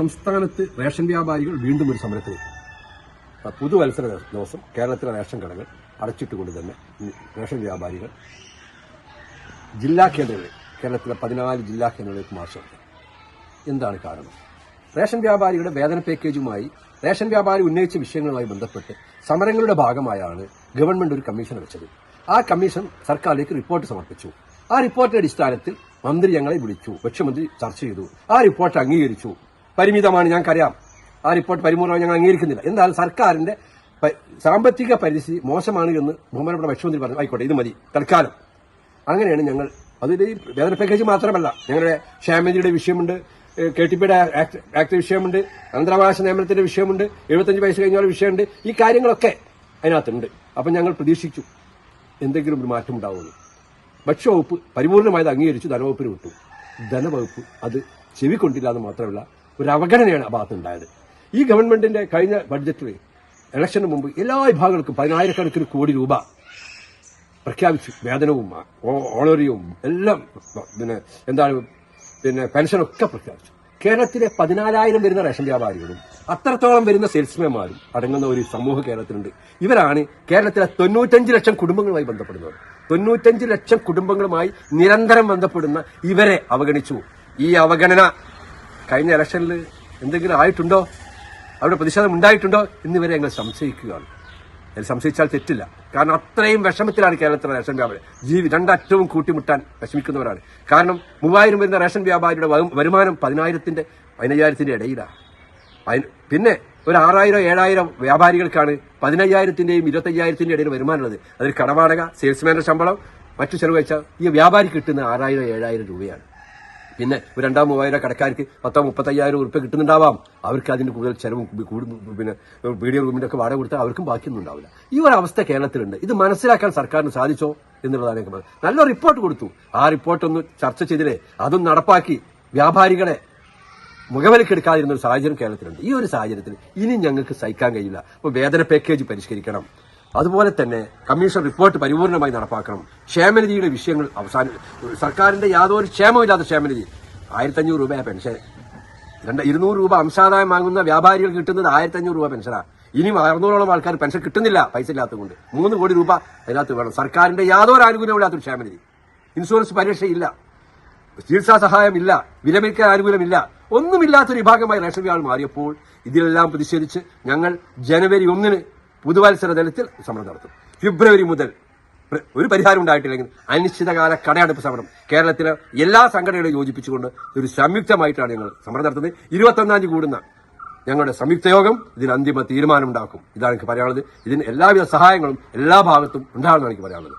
സംസ്ഥാനത്ത് റേഷൻ വ്യാപാരികൾ വീണ്ടും ഒരു സമരത്തിലേക്ക്. പുതുവത്സര ദിവസം കേരളത്തിലെ റേഷൻ കടകൾ അടച്ചിട്ടുകൊണ്ട് തന്നെ റേഷൻ വ്യാപാരികൾ ജില്ലാ കേന്ദ്രങ്ങളിൽ കേരളത്തിലെ പതിനാല് ജില്ലാ കേന്ദ്രങ്ങളിലേക്ക് മാർച്ച് എന്താണ് കാരണം? റേഷൻ വ്യാപാരികളുടെ വേതന പാക്കേജുമായി റേഷൻ വ്യാപാരി ഉന്നയിച്ച വിഷയങ്ങളുമായി ബന്ധപ്പെട്ട് സമരങ്ങളുടെ ഭാഗമായാണ് ഗവൺമെന്റ് ഒരു കമ്മീഷൻ വെച്ചത്. ആ കമ്മീഷൻ സർക്കാരിലേക്ക് റിപ്പോർട്ട് സമർപ്പിച്ചു. ആ റിപ്പോർട്ടിന്റെ അടിസ്ഥാനത്തിൽ മന്ത്രി ഞങ്ങളെ വിളിച്ചു ഭക്ഷ്യമന്ത്രി ചർച്ച ചെയ്തു. ആ റിപ്പോർട്ട് അംഗീകരിച്ചു. പരിമിതമാണ് ഞങ്ങൾക്കറിയാം ആ റിപ്പോർട്ട് പരിപൂർണമായി ഞങ്ങൾ അംഗീകരിക്കുന്നില്ല. എന്നാൽ സർക്കാരിന്റെ സാമ്പത്തിക പരിസ്ഥിതി മോശമാണ് എന്ന് ബഹുമാനപ്പെട്ട ഭക്ഷ്യമന്ത്രി പറഞ്ഞു. ആയിക്കോട്ടെ ഇത് മതി. തൽക്കാലം. അങ്ങനെയാണ് ഞങ്ങൾ. അതിൽ ഈ വേതന പാക്കേജ് മാത്രമല്ല. ഞങ്ങളുടെ ക്ഷേമനിധിയുടെ വിഷയമുണ്ട് കെ ടി പിയുടെ ആക്ട് വിഷയമുണ്ട് അനന്തരാവകാശ നിയമനത്തിന്റെ വിഷയമുണ്ട് എഴുപത്തഞ്ച് വയസ്സ് കഴിഞ്ഞ വിഷയമുണ്ട് ഈ കാര്യങ്ങളൊക്കെ അതിനകത്തുണ്ട്. അപ്പം ഞങ്ങൾ പ്രതീക്ഷിച്ചു എന്തെങ്കിലും ഒരു മാറ്റം ഉണ്ടാവുമെന്ന്. ഭക്ഷ്യവകുപ്പ് പരിപൂർണമായത് അംഗീകരിച്ചു ധനവകുപ്പിന് വിട്ടു. ധനവകുപ്പ് അത് ചെവിക്കൊണ്ടില്ല എന്ന് മാത്രമല്ല ഒരു അവഗണനയാണ് ആ ഭാഗത്ത് ഉണ്ടായത് ഈ ഗവൺമെന്റിന്റെ കഴിഞ്ഞ ബഡ്ജറ്റിൽ ഇലക്ഷന് മുമ്പ് എല്ലാ വിഭാഗങ്ങൾക്കും പതിനായിരക്കണക്കിന് കോടി രൂപ പ്രഖ്യാപിച്ചു. വേതനവും ഓണറിയവും എല്ലാം പിന്നെ എന്താണ് പിന്നെ പെൻഷനൊക്കെ പ്രഖ്യാപിച്ചു. കേരളത്തിലെ പതിനാലായിരം വരുന്ന റേഷൻ വ്യാപാരികളും അത്രത്തോളം വരുന്ന സെയിൽസ്മാൻമാരും അടങ്ങുന്ന ഒരു സമൂഹ കേരളത്തിലുണ്ട്. ഇവരാണ് കേരളത്തിലെ തൊണ്ണൂറ്റഞ്ച് ലക്ഷം കുടുംബങ്ങളുമായി ബന്ധപ്പെടുന്നത് തൊണ്ണൂറ്റഞ്ച് ലക്ഷം കുടുംബങ്ങളുമായി നിരന്തരം ബന്ധപ്പെടുന്ന ഇവരെ അവഗണിച്ചു. ഈ അവഗണന കഴിഞ്ഞ ഇലക്ഷനിൽ എന്തെങ്കിലും ആയിട്ടുണ്ടോ? അവിടെ പ്രതിഷേധം ഉണ്ടായിട്ടുണ്ടോ? എന്നിവരെ ഞങ്ങൾ സംശയിക്കുകയാണ്. അതിൽ സംശയിച്ചാൽ തെറ്റില്ല. കാരണം അത്രയും വിഷമത്തിലാണ് കേരളത്തിലെ റേഷൻ വ്യാപാരി. ജീവി രണ്ടറ്റവും കൂട്ടിമുട്ടാൻ വിഷമിക്കുന്നവരാണ്. കാരണം മൂവായിരം വരുന്ന റേഷൻ വ്യാപാരിയുടെ വരുമാനം പതിനായിരത്തിന്റെ പതിനയ്യായിരത്തിന്റെ ഇടയിലാണ്. പിന്നെ ഒരു ആറായിരം ഏഴായിരം വ്യാപാരികൾക്കാണ് പതിനയ്യായിരത്തിന്റെയും ഇരുപത്തയ്യായിരത്തിന്റെ ഇടയിൽ വരുമാനമുള്ളത്. അതിൽ കടവാടക സെയിൽസ്മാന്റെ ശമ്പളം മറ്റു ചെലവ് വെച്ചാൽ ഈ വ്യാപാരി കിട്ടുന്ന ആറായിരം ഏഴായിരം രൂപയാണ്. പിന്നെ രണ്ടാം മൂവായിരം കടക്കാർക്ക് പത്തോ മുപ്പത്തയ്യായിരം ഉറുപ്പ്യ കിട്ടുന്നുണ്ടാവാം. അവർക്ക് അതിന് കൂടുതൽ ചെലവും പിന്നെ വീഡിയോ റൂമിന്റെ ഒക്കെ വാടക കൊടുത്താൽ അവർക്കും ബാക്കിയൊന്നും ഉണ്ടാവില്ല ഈ ഒരു അവസ്ഥ കേരളത്തിലുണ്ട്. ഇത് മനസ്സിലാക്കാൻ സർക്കാരിന് സാധിച്ചോ എന്നുള്ളതാണ് എനിക്ക്. നല്ല റിപ്പോർട്ട് കൊടുത്തു. ആ റിപ്പോർട്ട് ഒന്ന് ചർച്ച ചെയ്തില്ലേ? അതും നടപ്പാക്കി വ്യാപാരികളെ മുഖവിലക്കെടുക്കാതിരുന്ന ഒരു സാഹചര്യം കേരളത്തിലുണ്ട്. ഈ ഒരു സാഹചര്യത്തിൽ ഇനി ഞങ്ങൾക്ക് സഹിക്കാൻ കഴിയില്ല. അപ്പോൾ വേതന പാക്കേജ് പരിഷ്കരിക്കണം. അതുപോലെ തന്നെ കമ്മീഷൻ റിപ്പോർട്ട് പരിപൂർണമായി നടപ്പാക്കണം. ക്ഷേമനിധിയുടെ വിഷയങ്ങൾ അവസാനം സർക്കാരിന്റെ യാതൊരു ക്ഷേമമില്ലാത്ത ക്ഷേമനിധി. ആയിരത്തഞ്ഞൂറ് രൂപ പെൻഷൻ. രണ്ട് ഇരുന്നൂറ് രൂപ അംശാദായം വാങ്ങുന്ന വ്യാപാരികൾ കിട്ടുന്നത് ആയിരത്തഞ്ഞൂറ് രൂപ പെൻഷനാണ് ഇനിയും അറുന്നൂറോളം ആൾക്കാർ പെൻഷൻ കിട്ടുന്നില്ല പൈസ ഇല്ലാത്തതുകൊണ്ട്. മൂന്ന് കോടി രൂപ അതിനകത്ത് വേണം. സർക്കാരിന്റെ യാതൊരു ആനുകൂല്യമില്ലാത്തൊരു ക്ഷേമനിധി. ഇൻഷുറൻസ് പരിരക്ഷയില്ല. ചികിത്സാ സഹായമില്ല വിലമേൽക്കാൻ ആനുകൂല്യമില്ല. ഒന്നുമില്ലാത്തൊരു വിഭാഗമായി റേഷൻ കാർഡ് മാറിയപ്പോൾ ഇതിലെല്ലാം പ്രതിഷേധിച്ച് ഞങ്ങൾ ജനുവരി ഒന്നിന് പുതുവത്സര തലത്തിൽ സമരം നടത്തും. ഫെബ്രുവരി മുതൽ ഒരു പരിഹാരം ഉണ്ടായിട്ടില്ലെങ്കിൽ അനിശ്ചിതകാല കടയടപ്പ് സമരം. കേരളത്തിലെ എല്ലാ സംഘടനകളെയും യോജിപ്പിച്ചുകൊണ്ട് ഒരു സംയുക്തമായിട്ടാണ് ഞങ്ങൾ സമരം നടത്തുന്നത്. ഇരുപത്തൊന്നാം തീയതി കൂടുന്ന ഞങ്ങളുടെ സംയുക്ത യോഗം ഇതിന് അന്തിമ തീരുമാനമുണ്ടാക്കും. ഇതാണ് എനിക്ക് പറയാനുള്ളത്. ഇതിന് എല്ലാവിധ സഹായങ്ങളും എല്ലാ ഭാഗത്തും ഉണ്ടാകുമെന്നാണ് എനിക്ക് പറയാനുള്ളത്.